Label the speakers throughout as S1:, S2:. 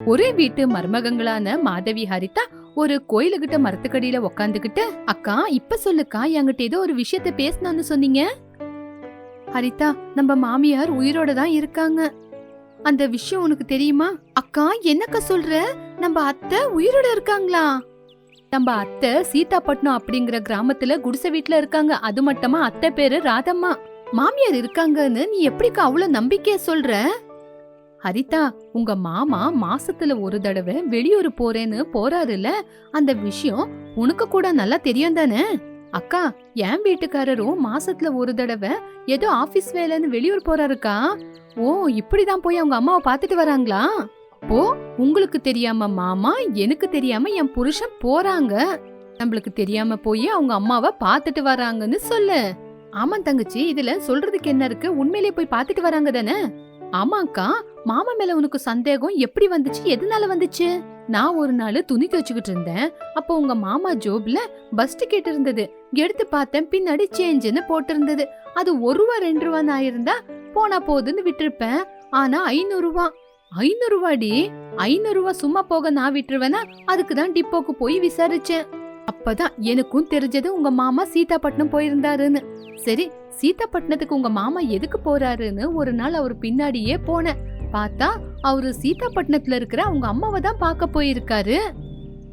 S1: ஒரே வீட்டு மருமகங்களான மாதவி ஹரிதா ஒரு கோயிலுகிட்ட மரத்துக்கடியில உக்காந்துகிட்டு அக்கா இப்ப சொல்லுக்கா என்கிட்ட ஏதோ ஒரு விஷயத்த பேசணும்னு சொன்னீங்க? ஹரிதா நம்ம மாமியார் உயிரோட தான் இருக்காங்க. அந்த விஷயம் உனக்கு தெரியுமா? அக்கா என்னக்கா சொல்ற? நம்ம அத்தை உயிரோட இருக்காங்களா? நம்ம அத்தை சீதாப்பட்டினம் அப்படிங்கிற கிராமத்துல குடிசை வீட்ல இருக்காங்க. அது மட்டுமா? அத்தை பேரு ராதம்மா. மாமியார் இருக்காங்கன்னு நீ எப்படிக்கா அவ்வளவு நம்பிக்கைய சொல்ற? ஹரிதா உங்க மாமா மாசத்துல ஒரு தடவை வெளியூர் போறேன்னு போறாருல அந்த விஷயம் உனக்கு கூட நல்லா தெரியும் தானே? அக்கா என் வீட்டுக்காரரும் மாசத்துல ஒரு தடவை ஏதோ ஆபீஸ் வேலைன்னு வெளியூர் போறாருக்கா? ஓ இப்படிதான் போய் அவங்க அம்மாவை பார்த்துட்டு வராங்களா? ஓ உங்களுக்கு தெரியாம மாமா எனக்கு தெரியாம என் புருஷன் போறாங்க. நம்மளுக்கு தெரியாம போய் அவங்க அம்மாவை பார்த்துட்டு வராங்கன்னு சொல்லு. ஆமா தங்கச்சி இதுல சொல்றதுக்கு என்ன இருக்கு? உண்மையிலேயே போய் பார்த்துட்டு வராங்க தானே? ஆமாக்கா மாமா மேல உனக்கு சந்தேகம் எப்படி வந்துச்சு? எதனால வந்துச்சு? நான் ஒரு நாள் துணி துவச்சுக்கிட்டு இருந்தேன். அப்போ உங்க மாமா ஜோப்ல பஸ் டிக்கெட் இருந்தது. எடுத்து பார்த்தேன் பின்னாடி சேஞ்சுன்னு போட்டிருந்தது. அது ஒரு ரூபா ரெண்டு ரூபான்னு ஆயிருந்தா போனா போதுன்னு விட்டுருப்பேன். ஆனா ஐநூறு ரூபா. ஐநூறு ரூபாடி? ஐநூறு ரூபா சும்மா போக நான் விட்டுருவேனா? அதுக்கு தான் டிப்போக்கு போய் விசாரிச்சேன். அப்பதான் எனக்கும் தெரிஞ்சது உங்க மாமா சீதாப்பட்டினம் போயிருந்தாருன்னு. சரி சீதாப்பட்டினத்துக்கு உங்க மாமா எதுக்கு போறாருன்னு ஒரு நாள் அவர் பின்னாடியே போனேன். பார்த்தா அவரு சீதாப்பட்டினத்துல இருக்கிற அவங்க அம்மாவை தான் பார்க்க போயிருக்காரு.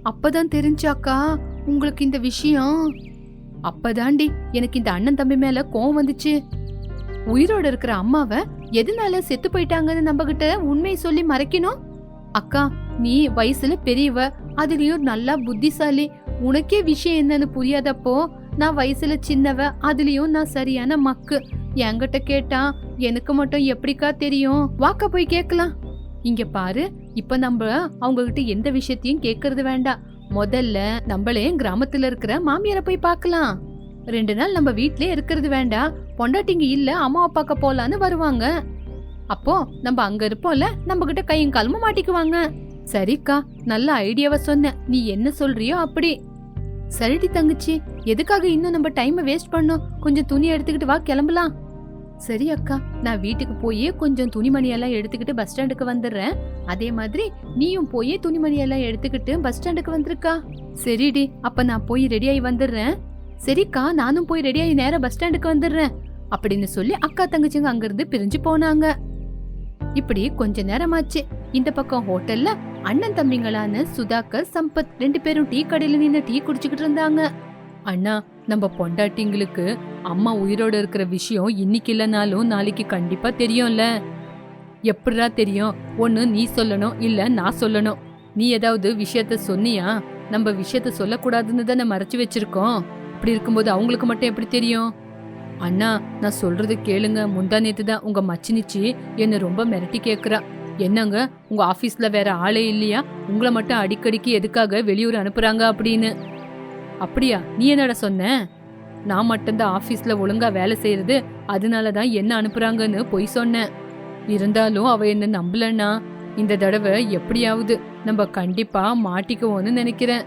S1: அப்பதான் தெரிஞ்சாக்கா உங்களுக்கு இந்த விஷயம். அப்பதாண்டி எனக்கு இந்த அண்ணன் தம்பி மேல கோவம் வந்துச்சு. உயிரோட இருக்கிற அம்மாவை எதனால செத்து போயிட்டாங்கன்னு நம்ம கிட்ட உண்மையை சொல்லி மறைக்கணும்? அக்கா நீ வயசுல பெரியவ அதுலயும் நல்லா புத்திசாலி. உனக்கே விஷயம் என்னன்னு புரியாதப்போ நான் வயசுல சின்னவ அதுலயும் நான் சரியான மக்கு. என்கிட்ட கேட்டா எனக்கு மட்டும் எப்படிக்கா தெரியும்? வாக்க போய் கேட்கலாம் இங்க பாரு இப்ப நம்ம அவங்க கிட்ட எந்த விஷயத்தையும் கேக்குறது வேண்டாம். முதல்ல நம்மளே கிராமத்துல இருக்கிற மாமியார போய் பார்க்கலாம். ரெண்டு நாள் நம்ம வீட்லயே இருக்கிறது வேண்டாம். பொண்டாட்டிங்க இல்ல அம்மாவை பார்க்க போலான்னு வருவாங்க. அப்போ நம்ம அங்க இருப்போம்ல நம்ம கிட்ட கையும் காலமும் மாட்டிக்குவாங்க. சரிக்கா நல்ல ஐடியாவை சொன்ன. நீ என்ன சொல்றியோ அப்படி. சரிடி தங்கச்சி எதுக்காக இன்னும் நம்ம டைமை வேஸ்ட் பண்ணோம்? கொஞ்சம் துணி எடுத்துக்கிட்டு வா கிளம்பலாம். சரி அக்கா நான் வீட்டுக்கு போய் கொஞ்சம் துணிமணி எல்லாம் எடுத்துக்கிட்டு பஸ் ஸ்டாண்டுக்கு வந்துடுறேன். அதே மாதிரி நீயும் போய் துணிமணி எல்லாம் எடுத்துக்கிட்டு பஸ் ஸ்டாண்டுக்கு வந்திருக்கா? சரிடி அப்ப நான் போய் ரெடியாகி வந்துடுறேன். சரிக்கா நானும் போய் ரெடியாகி நேரம் பஸ் ஸ்டாண்டுக்கு வந்துடுறேன் அப்படின்னு சொல்லி அக்கா தங்கச்சிங்க அங்கிருந்து பிரிஞ்சு போனாங்க. இப்படி கொஞ்ச நேரமாச்சு. இந்த பக்கம் ஹோட்டல்ல அண்ணன் தம்பிங்களான சுதாகர் சம்பத் ரெண்டு பேரும் டீ கடையில நின்று டீ குடிச்சுக்கிட்டு இருந்தாங்க. அண்ணா நம்ம பொண்டாட்டிங்களுக்கு அம்மா உயிரோட இருக்கிற விஷயம் இன்னைக்கு இல்லைனாலும் நாளைக்கு கண்டிப்பா தெரியும்ல. எப்படிடா தெரியும்? ஒன்று நீ சொல்லணும் இல்லை நான் சொல்லணும். நீ ஏதாவது விஷயத்த சொன்னியா? நம்ம விஷயத்த சொல்லக்கூடாதுன்னு தானே மறைச்சு வச்சிருக்கோம். அப்படி இருக்கும்போது அவங்களுக்கு மட்டும் எப்படி தெரியும்? அண்ணா நான் சொல்றது கேளுங்க. முந்தா நேத்து தான் உங்க மச்சினிச்சி என்னை ரொம்ப மிரட்டி கேட்குறா என்னங்க உங்க ஆஃபீஸில் வேற ஆளே இல்லையா? உங்களை மட்டும் அடிக்கடிக்கு எதுக்காக வெளியூர் அனுப்புறாங்க அப்படின்னு. அப்படியா? நீ என்னடா சொன்ன? நான் மட்டும்தான் ஆஃபீஸில் ஒழுங்காக வேலை செய்கிறது அதனால தான் என்ன அனுப்புறாங்கன்னு பொய் சொன்னேன். இருந்தாலும் அவள் என்ன நம்பலன்னா இந்த தடவை எப்படியாவது நம்ம கண்டிப்பாக மாட்டிக்குவோன்னு நினைக்கிறேன்.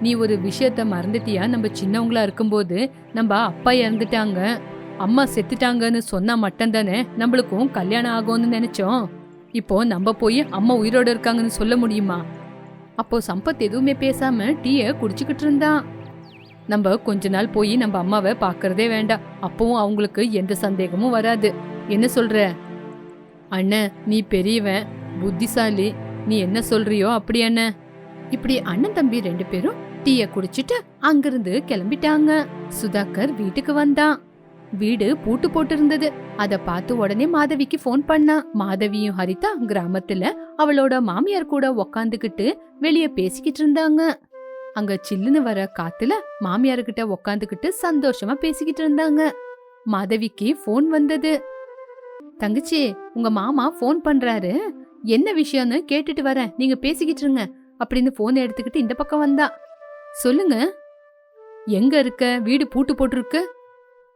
S1: நீ ஒரு விஷயத்த மறந்துட்டியா? நம்ம சின்னவங்களா இருக்கும்போது நம்ம அப்பா இறந்துட்டாங்க அம்மா செத்துட்டாங்கன்னு சொன்னா மட்டும்தானே நம்மளுக்கும் கல்யாணம் ஆகும்னு நினைச்சோம். இப்போ நம்ம போய் அம்மா உயிரோட இருக்காங்கன்னு சொல்ல முடியுமா? அப்போ சம்பத் எதுவுமே பேசாம டீய குடிச்சுக்கிட்டு இருந்தான். நம்ம கொஞ்ச நாள் போய் நம்ம அம்மாவை பார்க்கறதே வேண்டாம். அப்பவும் அவங்களுக்கு எந்த சந்தேகமும் வராது. என்ன சொல்ற? அண்ணன் நீ பெரியவன் புத்திசாலி. நீ என்ன சொல்றியோ அப்படி அண்ணன் இப்படி அண்ணன் தம்பி ரெண்டு பேரும் டீய குடிச்சிட்டு அங்கிருந்து கிளம்பிட்டாங்க. சுதாகர் வீட்டுக்கு வந்தான். வீடு பூட்டு போட்டிருந்தது. அத பார்த்து உடனே மாதவிக்கு ஃபோன் பண்ணா. மாதவியும் ஹரிதா கிராமத்துல அவளோட மாமியார் கூட உக்காந்துக்கிட்டு வெளியே பேசிக்கிட்டு இருந்தாங்க. அங்க சில்லுன்னு வர காத்துல மாமியார் கிட்ட உக்காந்துக்கிட்டு சந்தோஷமா பேசிக்கிட்டு இருந்தாங்க. மாதவிக்கு ஃபோன் வந்தது. தங்கச்சி உங்க மாமா ஃபோன் பண்றாரு. என்ன விஷயம்னு கேட்டுட்டு வரேன். நீங்க பேசிக்கிட்டு இருங்க. அப்படின்னு போன் எடுத்துக்கிட்டு இந்த பக்கம் வந்தா. சொல்லுங்க. எங்க இருக்க? வீடு பூட்டு போட்டிருக்கு.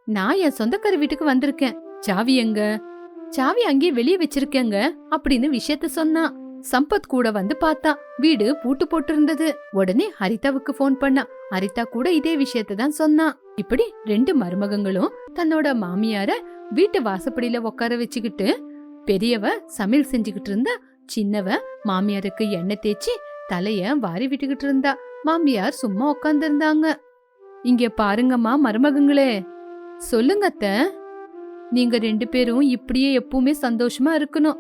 S1: நான் என் சொந்தக்கார வீட்டுக்கு வந்திருக்கேன். சாவி எங்க? சாவி அங்கேயே வெளியே வச்சிருக்கேங்க. அப்படின்னு விஷயத்த சொன்னான் சம்பத் கூட வந்து பார்த்தா. வீடு பூட்டு போட்டு இருந்தது உடனே ஹரிதாவுக்கு ஃபோன் பண்ணா. ஹரிதா கூட இதே விஷயத்த தான் சொன்னா. இப்படி ரெண்டு மருமகங்களும் தன்னோட மாமியார வீட்டு வாசப்படியில உட்கார வச்சுக்கிட்டு பெரியவ சமையல் செஞ்சுக்கிட்டு இருந்தா சின்னவ மாமியாருக்கு எண்ணெய் தேய்ச்சி தலைய வாரி விட்டுக்கிட்டு இருந்தா. மாமியார் சும்மா உட்காந்துருந்தாங்க இங்க பாருங்கம்மா மருமகங்களே. சொல்லுங்க அத்தை. நீங்க ரெண்டு பேரும் இப்படியே எப்பவுமே சந்தோஷமா இருக்கணும்.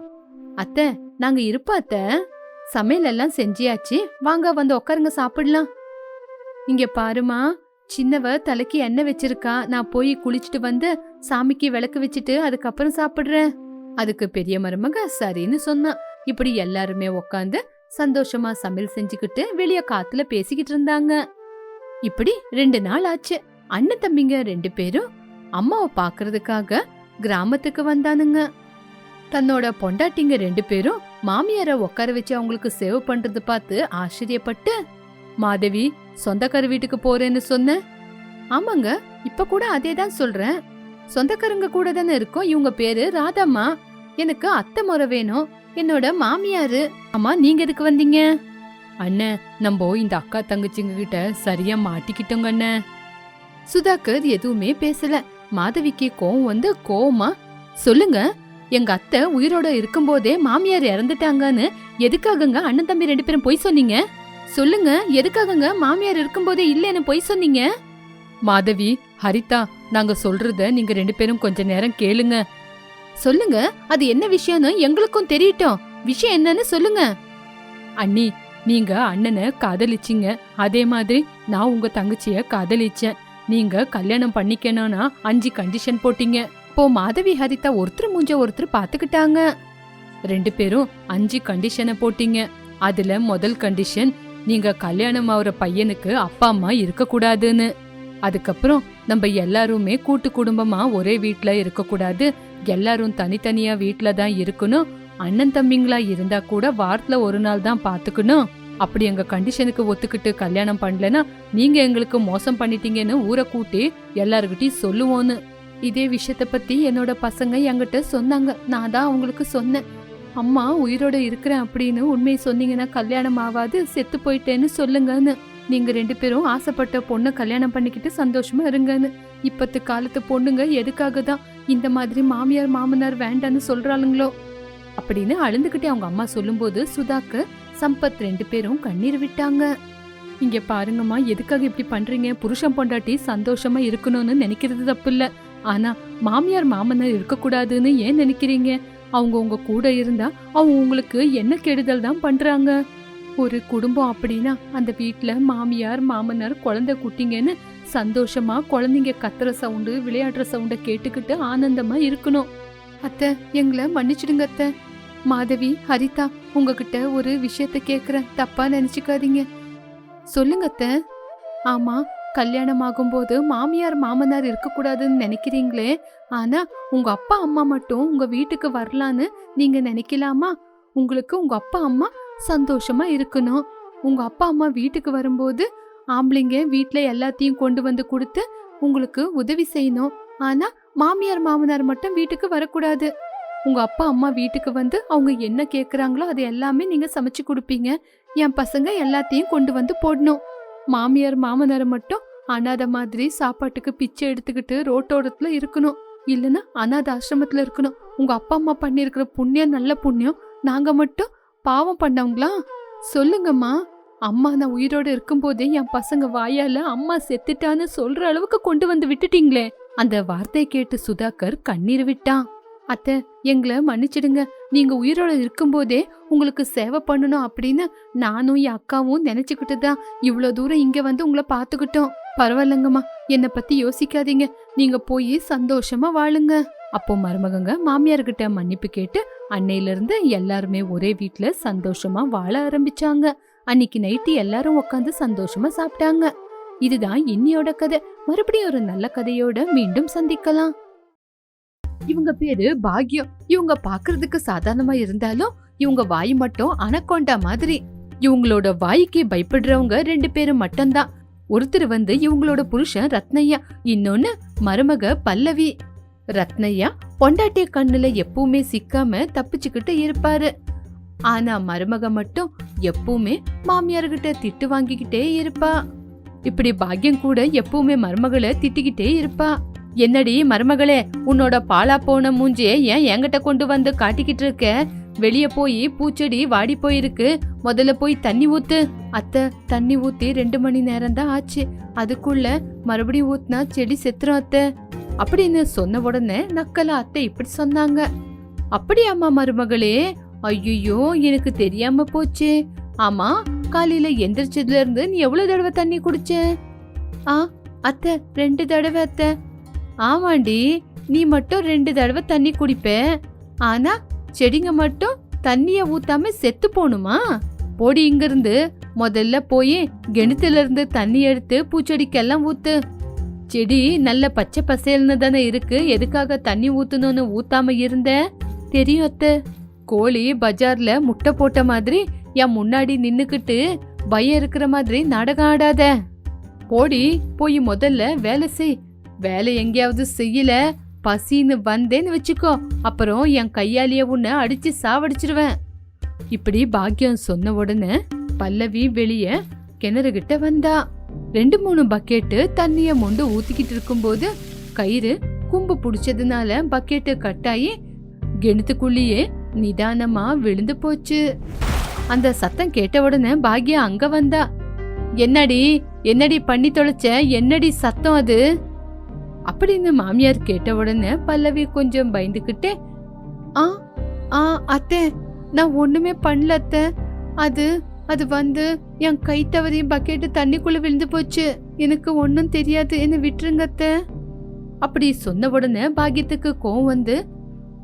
S1: அத்தை நாங்க இருப்பாத்த. சமையல் எல்லாம் செஞ்சியாச்சு. வாங்க வந்து உட்காருங்க சாப்பிடலாம். இங்க பாருமா சின்னவ தலைக்கு எண்ணெய் வச்சிருக்கா. நான் போய் குளிச்சுட்டு வந்து சாமிக்கு விளக்கு வச்சுட்டு அதுக்கப்புறம் சாப்பிடுறேன். அதுக்கு பெரிய மருமக சரின்னு சொன்னான் இப்படி எல்லாருமே உக்காந்து சந்தோஷமா சமையல் செஞ்சுக்கிட்டு வெளிய காத்துல பேசிக்கிட்டு இருந்தாங்க. இப்படி ரெண்டு நாள் ஆச்சு. அண்ணன் தம்பிங்க ரெண்டு பேரும் அம்மாவை பாக்குறதுக்காக கிராமத்துக்கு வந்தானுங்க. தன்னோட பொண்டாட்டிங்க ரெண்டு பேரும் மாமியார உட்கார வச்சு அவங்களுக்கு சேவ் பண்றது பார்த்து ஆச்சரியப்பட்டு மாதவி சொந்தக்கார வீட்டுக்கு போறேன்னு சொன்ன? ஆமாங்க இப்ப கூட அதே தான் சொல்றேன். சொந்தக்காரங்க கூட தானே இருக்கோம். இவங்க பேரு ராதாம்மா. எனக்கு அத்தை முறை வேணும். என்னோட மாமியாரு. அம்மா நீங்க எதுக்கு வந்தீங்க? அண்ணன் நம்ம இந்த அக்கா தங்கச்சிங்க கிட்ட சரியா மாட்டிக்கிட்டோங்க அண்ணன் சுதாகர் எதுவுமே பேசல. மாதவிக்கு கோவம் வந்து கோவமா? சொல்லுங்க. எங்க அத்தை உயிரோட இருக்கும்போதே மாமியார் இறந்துட்டாங்கன்னு எதுக்காகங்க அண்ணன் தம்பி ரெண்டு பேரும் பொய் சொன்னீங்க? சொல்லுங்க எதுக்காகங்க மாமியார் இருக்கும்போதே இல்லைன்னு பொய் சொன்னீங்க? மாதவி ஹரிதா நாங்க சொல்றத நீங்க ரெண்டு பேரும் கொஞ்ச நேரம் கேளுங்க. சொல்லுங்க அது என்ன விஷயம்னு எங்களுக்கும் தெரியட்டும். விஷயம் என்னன்னு சொல்லுங்க. அண்ணி நீங்க அண்ணனை காதலிச்சீங்க. அதே மாதிரி நான் உங்க தங்கச்சிய காதலிச்சேன். நீங்க கல்யாணம் பண்ணிக்கணும்னா அஞ்சு கண்டிஷன் போட்டீங்க. இப்போ மாதவி ஹரிதா ஒருத்தர் மூஞ்ச ஒருத்தர் பாத்துக்கிட்டாங்க ரெண்டு பேரும் அஞ்சு கண்டிஷனை போட்டீங்க. அதுல முதல் கண்டிஷன் நீங்க கல்யாணம் ஆகுற பையனுக்கு அப்பா அம்மா இருக்க கூடாதுன்னு அதுக்கப்புறம் நம்ம எல்லாருமே கூட்டு குடும்பமா ஒரே வீட்ல இருக்க கூடாது எல்லாரும் தனித்தனியா வீட்ல தான் இருக்கணும். அண்ணன் தம்பிங்களா இருந்தா கூட வாரத்துல ஒரு நாள் தான் பாத்துக்கணும் அப்படி எங்க கண்டிஷனுக்கு ஒத்துக்கிட்டு கல்யாணம் பண்ணலன்னா நீங்க எங்களுக்கு மோசம் பண்ணிட்டீங்கன்னு ஊரை கூட்டி எல்லாருக்கிட்டையும் சொல்லுவோன்னு. இதே விஷயத்த பத்தி என்னோட பசங்க என்கிட்ட சொன்னாங்க. நான் தான் அவங்களுக்கு சொன்னேன். அம்மா உயிரோட இருக்கிறேன் அப்படின்னு உண்மையை சொன்னீங்கன்னா கல்யாணம் ஆகாது செத்து போயிட்டேன்னு சொல்லுங்கன்னு. நீங்க ரெண்டு பேரும் ஆசைப்பட்ட பொண்ணை கல்யாணம் பண்ணிக்கிட்டு சந்தோஷமா இருங்கன்னு. இப்பத்து காலத்து பொண்ணுங்க எதுக்காக தான் இந்த மாதிரி மாமியார் மாமனார் வேண்டான்னு சொல்றாளுங்களோ? அப்படின்னு அழுந்துகிட்டே அவங்க அம்மா சொல்லும்போது சுதாக்கு சம்பத் ரெண்டு பேரும் கண்ணீர் விட்டாங்க. இங்க பாருங்கம்மா எதுக்காக இப்படி பண்றீங்க? புருஷன் பொண்டாட்டி சந்தோஷமா இருக்கணும்னு நினைக்கிறது தப்பு இல்லை. ஆனா மாமியார் மாமனார் இருக்கக்கூடாதுன்னு ஏன் நினைக்கிறீங்க? அவங்க உங்க கூட இருந்தா அவங்க உங்களுக்கு என்ன கெடுதல் தான் பண்றாங்க? ஒரு குடும்பம் அப்படின்னா அந்த வீட்டில் மாமியார் மாமனார் குழந்தை குட்டிங்கன்னு சந்தோஷமா குழந்தைங்க கத்துற சவுண்டு விளையாடுற சவுண்டை கேட்டுக்கிட்டு ஆனந்தமா இருக்கணும். அத்தை எங்களை மன்னிச்சிடுங்க அத்தை. மாதவி ஹரிதா உங்ககிட்ட ஒரு விஷயத்த கேட்குறேன் தப்பா நினைச்சுக்காதீங்க. சொல்லுங்க அத்தை. ஆமா கல்யாணம் ஆகும்போது மாமியார் மாமனார் இருக்கக்கூடாதுன்னு நினைக்கிறீங்களே? ஆனா உங்க அப்பா அம்மா மட்டும் உங்க வீட்டுக்கு வரலான்னு நீங்க நினைக்கலாமா? உங்களுக்கு உங்க அப்பா அம்மா சந்தோஷமா இருக்கணும். உங்க அப்பா அம்மா வீட்டுக்கு வரும்போது ஆம்பளைங்க வீட்ல எல்லாத்தையும் கொண்டு வந்து கொடுத்து உங்களுக்கு உதவி செய்யணும். ஆனா மாமியார் மாமனார் மட்டும் வீட்டுக்கு வரக்கூடாது. உங்க அப்பா அம்மா வீட்டுக்கு வந்து அவங்க என்ன கேக்குறாங்களோ அது எல்லாமே நீங்க சமைச்சு கொடுப்பீங்க. என் பசங்க எல்லாத்தையும் கொண்டு வந்து போடணும். மாமியார் மாமனார் மட்டும் அனாத மாதிரி சாப்பாட்டுக்கு பிச்சை எடுத்துக்கிட்டு ரோட்டோரத்துல இருக்கணும். இல்லைன்னா அனாத ஆசிரமத்துல இருக்கணும். உங்க அப்பா அம்மா பண்ணியிருக்கிற புண்ணியம் நல்ல புண்ணியம் நாங்க மட்டும் பாவம் பண்ணவங்களா? சொல்லுங்கம்மா. அம்மா நான் உயிரோட இருக்கும்போதே என் பசங்க வாயால அம்மா செத்துட்டான்னு சொல்ற அளவுக்கு கொண்டு வந்து விட்டுட்டீங்களே. அந்த வார்த்தையை கேட்டு சுதாகர் கண்ணீர் விட்டான். அத்தை எங்களை மன்னிச்சிடுங்க. நீங்க உயிரோட இருக்கும்போதே உங்களுக்கு சேவை பண்ணணும் அப்படின்னு நானும் என் அக்காவும் நினைச்சுக்கிட்டு தான் இவ்வளோ தூரம் இங்க வந்து உங்களை பார்த்துக்கிட்டோம். பரவாயில்லங்கம்மா. என்னை பத்தி யோசிக்காதீங்க. நீங்க போய் சந்தோஷமா வாழுங்க. அப்போ மருமகங்க மாமியார்கிட்ட மன்னிப்பு கேட்டு அன்னையிலிருந்து எல்லாருமே ஒரே வீட்டில் சந்தோஷமா வாழ ஆரம்பிச்சாங்க. அன்னைக்கு நைட்டு எல்லாரும் உட்காந்து சந்தோஷமா சாப்பிட்டாங்க. இதுதான் இன்னியோட கதை. மறுபடியும் ஒரு நல்ல கதையோட மீண்டும் சந்திக்கலாம். இவங்க பேரு பாக்யம். இவங்க பாக்குறதுக்கு சாதாரணமா இருந்தாலும் இவங்க வாய் மட்டும் அனக்கொண்டா மாதிரி. இவங்களோட வாய்க்கு பயப்படுறவங்க ரெண்டு பேரும் மட்டும்தான். ஒருத்தர் வந்து இவங்களோட புருஷன் ரத்னையா இன்னொன்னு மருமக பல்லவி. ரத்னையா பொண்டாட்டிய கண்ணுல எப்பவுமே சிக்காம தப்பிச்சுக்கிட்டு இருப்பாரு. ஆனா மருமக மட்டும் எப்பவுமே மாமியார்கிட்ட திட்டு வாங்கிக்கிட்டே இருப்பா. இப்படி பாக்யம் கூட எப்பவுமே மருமகளை திட்டிக்கிட்டே இருப்பா. என்னடி மருமகளே உன்னோட பாலா போன மூஞ்சிய ஏன் என்கிட்ட கொண்டு வந்து காட்டிக்கிட்டு இருக்க? வெளியே போய் பூச்செடி வாடி போயிருக்கு. முதல்ல போய் தண்ணி ஊத்து. அத்தை தண்ணி ஊத்தி ரெண்டு மணி நேரம் தான் ஆச்சு. அதுக்குள்ள மறுபடியும் ஊத்துனா செடி செத்துரும் அத்தை. அப்படின்னு சொன்ன உடனே நக்கல அத்தை இப்படி சொன்னாங்க. அப்படியாம்மா மருமகளே? ஐயோ எனக்கு தெரியாம போச்சு. ஆமா காலையில எந்திரிச்சதுல இருந்து நீ எவ்வளவு தடவை தண்ணி குடிச்ச? ஆ அத்தை ரெண்டு தடவை அத்தை. ஆமாண்டி நீ மட்டும் ரெண்டு தடவை தண்ணி குடிப்ப. ஆனா செடிங்க மட்டும் தண்ணிய ஊத்தாம செத்து போணுமா? போடி இங்கிருந்து. முதல்ல போய் கிணத்துல இருந்து தண்ணி எடுத்து பூச்செடிக்கெல்லாம் ஊத்து. செடி நல்ல பச்சை பசேல்னு தானே இருக்கு. எதுக்காக தண்ணி ஊத்தணும்னு ஊத்தாம இருந்த? தெரியும் அத்த. கோழி பஜார்ல முட்டை போட்ட மாதிரி என் முன்னாடி நின்னுக்கிட்டு பயம் இருக்கிற மாதிரி நாடகம் ஆடாத. போடி போய் முதல்ல வேலை செய். வேலை எங்கேயாவது செய்யல. பசின்னு வந்தேன்னு வச்சுக்கோ. அப்புறம் என் கையாலேயே உன்னை அடிச்சு சாவடிச்சிருவேன். இப்படி பாக்கியம் சொன்ன உடனே பல்லவி வெளிய கிணறு கிட்ட வந்தா. ரெண்டு மூணு பக்கெட்டு தண்ணிய மொண்டு ஊத்திக்கிட்டு இருக்கும்போது கயிறு கும்பு பிடிச்சதுனால பக்கெட்டு கட்டாயி கிணத்துக்குள்ளேயே நிதானமா விழுந்து போச்சு. அந்த சத்தம் கேட்ட உடனே பாக்யா அங்க வந்தா. என்னடி என்னடி பண்ணி தொலைச்ச? என்னடி சத்தம் அது? அப்படின்னு மாமியார் கேட்ட உடனே பல்லவி கொஞ்சம் பயந்துக்கிட்டே ஆ ஆ அத்தை நான் ஒண்ணுமே பண்ணல அத்தை. அது அது வந்து என் கை தவறி பக்கெட்டு தண்ணிக்குள்ள விழுந்து போச்சு. எனக்கு ஒன்றும் தெரியாது. என்ன விட்டுருங்க அத்தை. அப்படி சொன்ன உடனே பாக்கியத்துக்கு கோவம் வந்து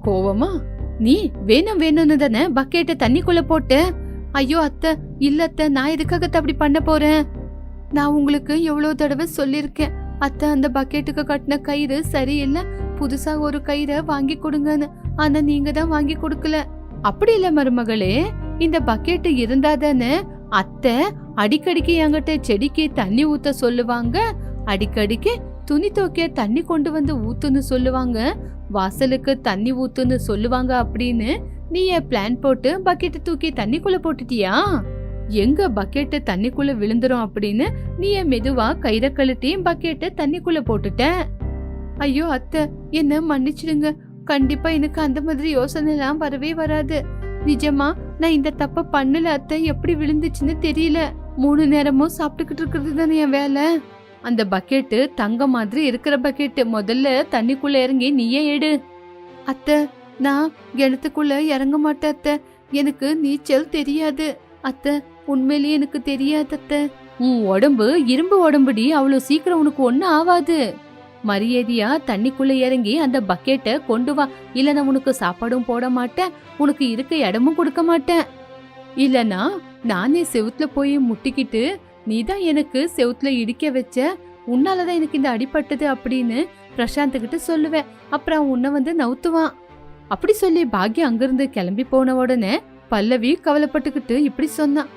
S1: கோவமா? நீ வேணும் வேணும்னு தானே பக்கெட்டை தண்ணிக்குள்ள போட்ட? ஐயோ அத்தை இல்ல அத்தை நான் எதுக்காக அப்படி பண்ண போறேன்? நான் உங்களுக்கு எவ்வளோ தடவை சொல்லியிருக்கேன். அத்தை அந்த பக்கெட்டுக்கு கட்டின கயிறு சரியில்லை. புதுசா ஒரு கயிறை வாங்கி கொடுங்கன்னு. ஆனா நீங்க தான் வாங்கி கொடுக்கல. அப்படி இல்ல மருமகளே இந்த பக்கெட்டு இருந்தா தானே அத்தை அடிக்கடிக்கு என்கிட்ட செடிக்கு தண்ணி ஊத்த சொல்லுவாங்க. அடிக்கடிக்கு துணி துவைக்க தண்ணி கொண்டு வந்து ஊத்துன்னு சொல்லுவாங்க. வாசலுக்கு தண்ணி ஊத்துன்னு சொல்லுவாங்க அப்படின்னு. நீ பிளான் போட்டு பக்கெட்டு தூக்கி தண்ணிக்குள்ள போட்டுட்டியா? எங்க பக்கெட்டு தண்ணிக்குள்ள விழுந்துரும் அப்படின்னு நீ மெதுவா கயிறை கழட்டி பக்கெட்டு தண்ணிக்குள்ள போட்டுட்ட. ஐயோ அத்தை என்ன மன்னிச்சிடுங்க. கண்டிப்பா எனக்கு அந்த மாதிரி யோசனை எல்லாம் வரவே வராது. நிஜமா நான் இந்த தப்ப பண்ணல அத்தை. எப்படி விழுந்துச்சுன்னு தெரியல. மூணு நேரமும் சாப்பிட்டுக்கிட்டு இருக்கிறது தானே என் வேலை. அந்த பக்கெட்டு தங்க மாதிரி இருக்கிற பக்கெட்டு முதல்ல தண்ணிக்குள்ள இறங்கி நீயே எடு. அத்தை நான் கிணத்துக்குள்ள இறங்க மாட்டேன் அத்தை. எனக்கு நீச்சல் தெரியாது. அத்தை உண்மையிலேயே எனக்கு தெரியாது அத்தை. உன் உடம்பு இரும்பு உடம்புடி அவ்வளோ சீக்கிரம் உனக்கு ஒன்றும் ஆகாது மரியாதையா தண்ணிக்குள்ள இறங்கி அந்த பக்கெட்டை கொண்டு வா. இல்லைன்னா நான் உனக்கு சாப்பாடும் போட மாட்டேன். உனக்கு இருக்க இடமும் கொடுக்க மாட்டேன். இல்லனா நானே செவுத்துல போய் முட்டிக்கிட்டு நீ தான் எனக்கு செவுத்துல இடிக்க வச்ச. உன்னாலதான் எனக்கு இந்த அடிபட்டது அப்படின்னு பிரசாந்த் கிட்ட சொல்லுவேன். அப்புறம் உன்னை வந்து நவுத்துவான். அப்படி சொல்லி பாக்யா அங்கிருந்து கிளம்பி போன உடனே பல்லவி கவலைப்பட்டுக்கிட்டு இப்படி சொன்னான்.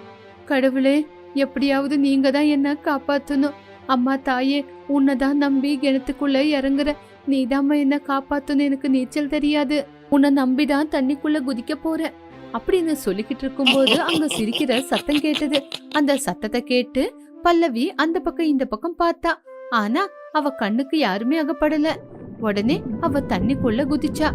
S1: கடவுளே எப்படியாவது நீங்க தான் என்ன காப்பாத்தணும். அம்மா தாயே உன்னை தான் நம்பி கிணத்துக்குள்ள இறங்குற. நீதாம்மா என்ன காப்பாத்தணும் எனக்கு நீச்சல் தெரியாது. உன்னை நம்பிதான் தண்ணிக்குள்ள குதிக்க போற அப்படின்னு சொல்லிக்கிட்டு இருக்கும்போது அங்க சிரிக்கிற சத்தம் கேட்டது. அந்த சத்தத்தை கேட்டு பல்லவி அந்த பக்கம் இந்த பக்கம் பார்த்தா. ஆனா அவ கண்ணுக்கு யாருமே அகப்படல. உடனே அவ தண்ணிக்குள்ள குதிச்சா.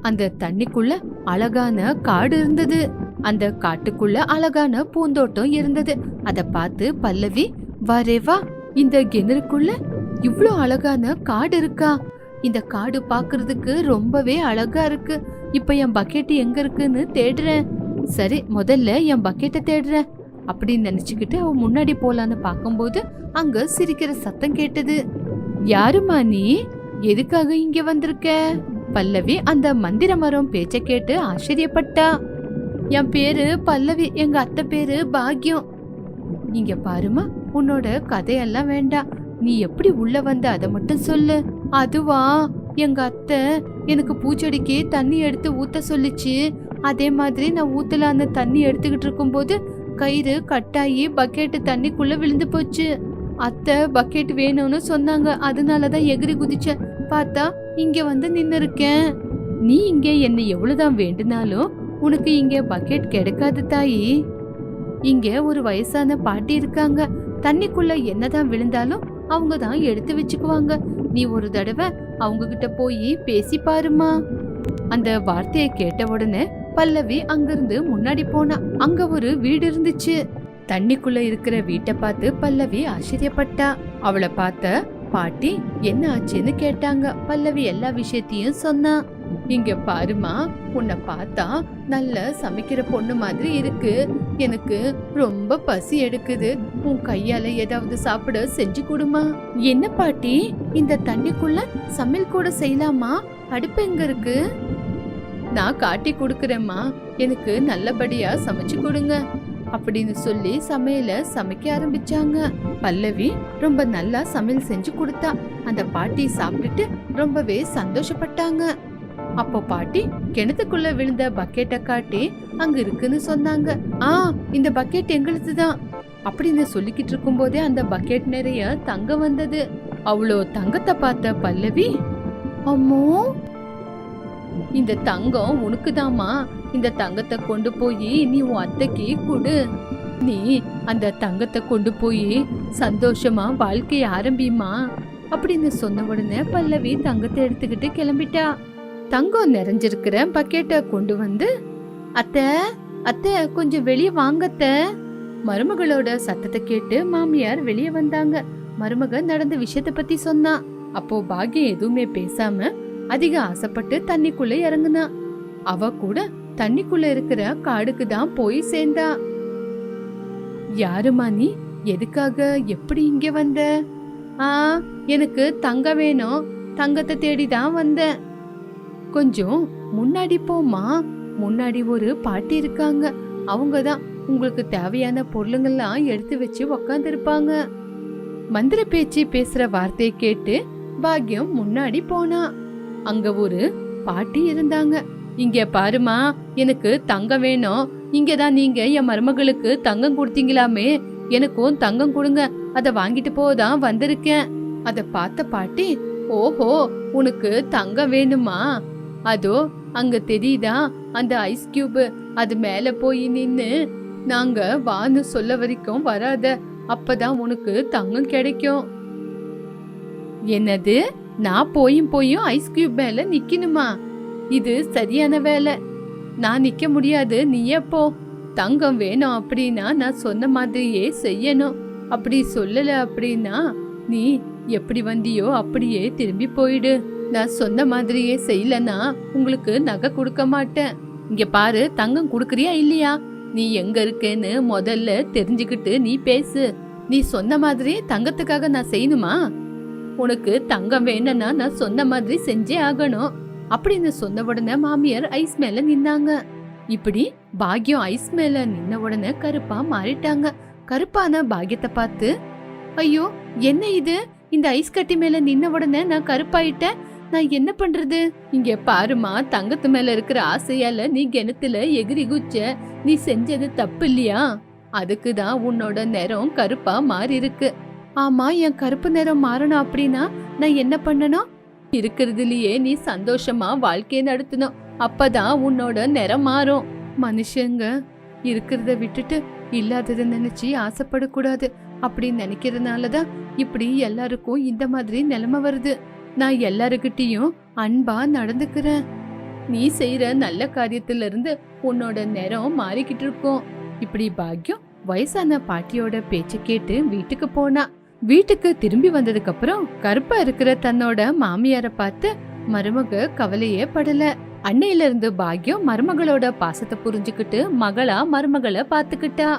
S1: அந்த தண்ணிக்குள்ள அழகான காடு இருந்தது. அந்த காட்டுக்குள்ள அழகான பூந்தோட்டம் இருந்தது. அத பார்த்து பல்லவி வரே வா. இந்த கிணறுக்குள்ள இவ்வளோ அழகான காடு இருக்கா? இந்த காடு பாக்குறதுக்கு ரொம்பவே அழகா இருக்கு. இப்ப என் பக்கெட் எங்க இருக்குன்னு தேடுறேன். சரி முதல்ல என் பக்கெட்டை தேடுறேன். அப்படின்னு நினைச்சுக்கிட்டு அவன் முன்னாடி போலான்னு பார்க்கும்போது அங்க சிரிக்கிற சத்தம் கேட்டது. யாருமா நீ? எதுக்காக இங்க வந்திருக்க? பல்லவி அந்த மந்திர மரம் பேச்ச கேட்டு ஆச்சரியப்பட்டா. என் பேரு பல்லவி எங்க அத்தை பேரு பாக்யம். இங்க பாருமா உன்னோட கதையெல்லாம் வேண்டாம் நீ எப்படி உள்ள வந்த அதை மட்டும் சொல்லு. அதுவா எங்க அத்தை எனக்கு பூச்செடிக்கு தண்ணி எடுத்து ஊத்த சொல்லிச்சு. அதே மாதிரி நான் ஊத்துல அந்த தண்ணி எடுத்துக்கிட்டு இருக்கும்போது கயிறு கட்டாயி பக்கெட்டு தண்ணிக்குள்ள விழுந்து போச்சு. அத்தை பக்கெட் வேணும்னு சொன்னாங்க. அதனால தான் எகிரி குதிச்சேன் பார்த்தா இங்க வந்து நின்னு இருக்கேன் நீ இங்க என்னை எவ்வளவுதான் வேண்டுனாலும் உனக்கு இங்க பக்கெட் கிடைக்காது தாயி. இங்க ஒரு வயசான பாட்டி இருக்காங்க. தண்ணிக்குள்ள என்னதான் விழுந்தாலும் அவங்க தான் எடுத்து வச்சுக்குவாங்க. நீ ஒரு தடவை அவங்க கிட்ட போய் பேசி பாருமா அந்த வார்த்தையை கேட்ட உடனே பல்லவி அங்கிருந்து முன்னாடி போனா. அங்க ஒரு வீடு இருந்துச்சு. தண்ணிக்குள்ள இருக்கிற வீட்டை பார்த்து பல்லவி ஆச்சரியப்பட்டா. அவளை பார்த்த பாட்டி என்ன ஆச்சுன்னு கேட்டாங்க. பல்லவி எல்லா விஷயத்தையும் சொன்னா. இங்க பாருமா உன்னை பார்த்தா நல்ல சமைக்கிற பொண்ணு மாதிரி இருக்கு. எனக்கு ரொம்ப பசி எடுக்குது. உன் கையால ஏதாவது சாப்பிட செஞ்சு கொடுமா. என்ன பாட்டி? இந்த தண்ணிக்குள்ள சமையல் கூட செய்யலாமா? அடுப்பு எங்க இருக்கு? நான் காட்டி கொடுக்கறேம்மா. எனக்கு நல்லபடியா சமைச்சு கொடுங்க. அப்படின்னு சொல்லி சமையல சமைக்க ஆரம்பிச்சாங்க. பல்லவி ரொம்ப நல்லா சமையல் செஞ்சு கொடுத்தா. அந்த பாட்டி சாப்பிட்டுட்டு ரொம்பவே சந்தோஷப்பட்டாங்க. அப்போ பாட்டி கிணத்துக்குள்ள விழுந்த பக்கெட்டை காட்டி அங்க இருக்குன்னு சொன்னாங்க. ஆ இந்த பக்கெட் எங்களுது தான் அப்படின்னு சொல்லிக்கிட்டு இருக்கும்போதே அந்த பக்கெட் நிறைய தங்கம் வந்தது. அவ்வளோ தங்கத்தை பார்த்த பல்லவி அம்மோ! இந்த தங்கம் உனக்குதாம்மா. இந்த தங்கத்தை கொண்டு போய் நீ உன் அத்தைக்கு கொடு. நீ அந்த தங்கத்தை கொண்டு போய் சந்தோஷமா வாழ்க்கைய ஆரம்பிமா அப்படின்னு சொன்ன உடனே பல்லவி தங்கத்தை எடுத்துக்கிட்டு கிளம்பிட்டா. தங்கம் நிறைஞ்சிருக்கிற பக்கெட்டை கொண்டு வந்து அத்தை அத்தை கொஞ்சம் வெளியே வாங்கத்த மருமகளோட சத்தத்தை கேட்டு மாமியார் வெளியே வந்தாங்க. மருமக நடந்த விஷயத்தை பத்தி சொன்னா. அப்போ பாக்கியம் எதுவுமே பேசாம அதிக ஆசைப்பட்டு தண்ணிக்குள்ள இறங்குனா. அவ கூட தண்ணிக்குள்ள இருக்கிற காடுக்கு தான் போய் சேர்ந்தா. யாருமா நீ? எதுக்காக? எப்படி இங்க வந்த? ஆ எனக்கு தங்க வேணும். தங்கத்தை தேடி தான் வந்தேன். கொஞ்சம் முன்னாடி போமா முன்னாடி ஒரு பாட்டி இருக்காங்க. அவங்க தான் உங்களுக்கு தேவையான பொருளுங்கள்லாம் எடுத்து வச்சு உக்காந்துருப்பாங்க. மந்திர பேச்சு பேசுற வார்த்தையை கேட்டு பாக்யம் முன்னாடி போனா. அங்க ஒரு பாட்டி இருந்தாங்க. இங்க பாருமா எனக்கு தங்கம் வேணும். இங்க தான் நீங்க என் மருமகளுக்கு தங்கம் கொடுத்தீங்களாமே. எனக்கும் தங்கம் கொடுங்க. அத வாங்கிட்டு போதான் வந்திருக்கேன். அத பார்த்த பாட்டி ஓஹோ உனக்கு தங்கம் வேணுமா? அதோ அங்க தெரியுதா? அந்த ஐஸ் கியூப் அது மேல போய் நின்னு நாங்க வான்னு சொல்ல வரைக்கும் வராத அப்பதான் உனக்கு தங்கம் கிடைக்கும். என்னது? நான் போயும் போயும் ஐஸ் கியூப் மேல நிக்கணுமா? இது சரியான வேலை. நான் நிக்க முடியாது நீ எப்போ? தங்கம் வேணும் அப்படின்னா நான் சொன்ன மாதிரியே செய்யணும். அப்படி சொல்லல அப்படின்னா நீ எப்படி வந்தியோ அப்படியே திரும்பி போயிடு. நான் சொன்ன மாதிரியே செய்யலனா உங்களுக்கு நகை கொடுக்க மாட்டேன். இங்க பாரு தங்கம் கொடுக்குறியா இல்லையா? நீ எங்க இருக்கேன்னு முதல்ல தெரிஞ்சுக்கிட்டு நீ பேசு. நீ சொன்ன மாதிரி தங்கத்துக்காக நான் செய்யணுமா? உனக்கு தங்கம் வேணும்னா நான் சொன்ன மாதிரி செஞ்சே ஆகணும். அப்படின்னு சொன்ன உடனே மாமியார் ஐஸ் மேல நின்னாங்க. இப்படி பாக்யம் ஐஸ் மேல நின்ன உடனே கருப்பா மாறிட்டாங்க. கருப்பான பாக்யத்தை பார்த்து ஐயோ என்ன இது? இந்த ஐஸ் கட்டி மேல நின்ன உடனே நான் கருப்பாயிட்டேன். நான் என்ன பண்றது? இங்க பாருமா தங்கத்து மேல இருக்கிற ஆசையால நீ கிணத்துல எகிரி குச்ச நீ செஞ்சது தப்பு இல்லையா? அதுக்கு தான் உன்னோட நிறம் கருப்பா மாறி இருக்கு ஆமா என் கருப்பு நிறம் மாறணும் அப்படின்னா நான் என்ன பண்ணணும்? இருக்கிறதுலயே நீ சந்தோஷமா வாழ்க்கையை நடத்தணும். அப்பதான் உன்னோட நிறம் மாறும். மனுஷங்க இருக்கிறத விட்டுட்டு இல்லாததை நினைச்சு ஆசைப்படக்கூடாது. அப்படின்னு நினைக்கிறதுனால தான் இப்படி எல்லாருக்கும் இந்த மாதிரி நிலைமை வருது. நான் எல்லாருக்கிட்டேயும் அன்பா நடந்துக்கிறேன். நீ செய்யற நல்ல காரியத்துல இருந்து உன்னோட நிறம் மாறிக்கிட்டு இருக்கும். இப்படி பாக்யம் வயசான பாட்டியோட பேச்ச கேட்டு வீட்டுக்கு போனா. வீட்டுக்கு திரும்பி வந்ததுக்கு அப்புறம் கருப்பா இருக்கிற தன்னோட மாமியார பார்த்து மருமக கவலையே படல. அன்னையில இருந்து பாக்யம் மருமகளோட பாசத்தை புரிஞ்சுக்கிட்டு மகளா மருமகளை பாத்துக்கிட்டா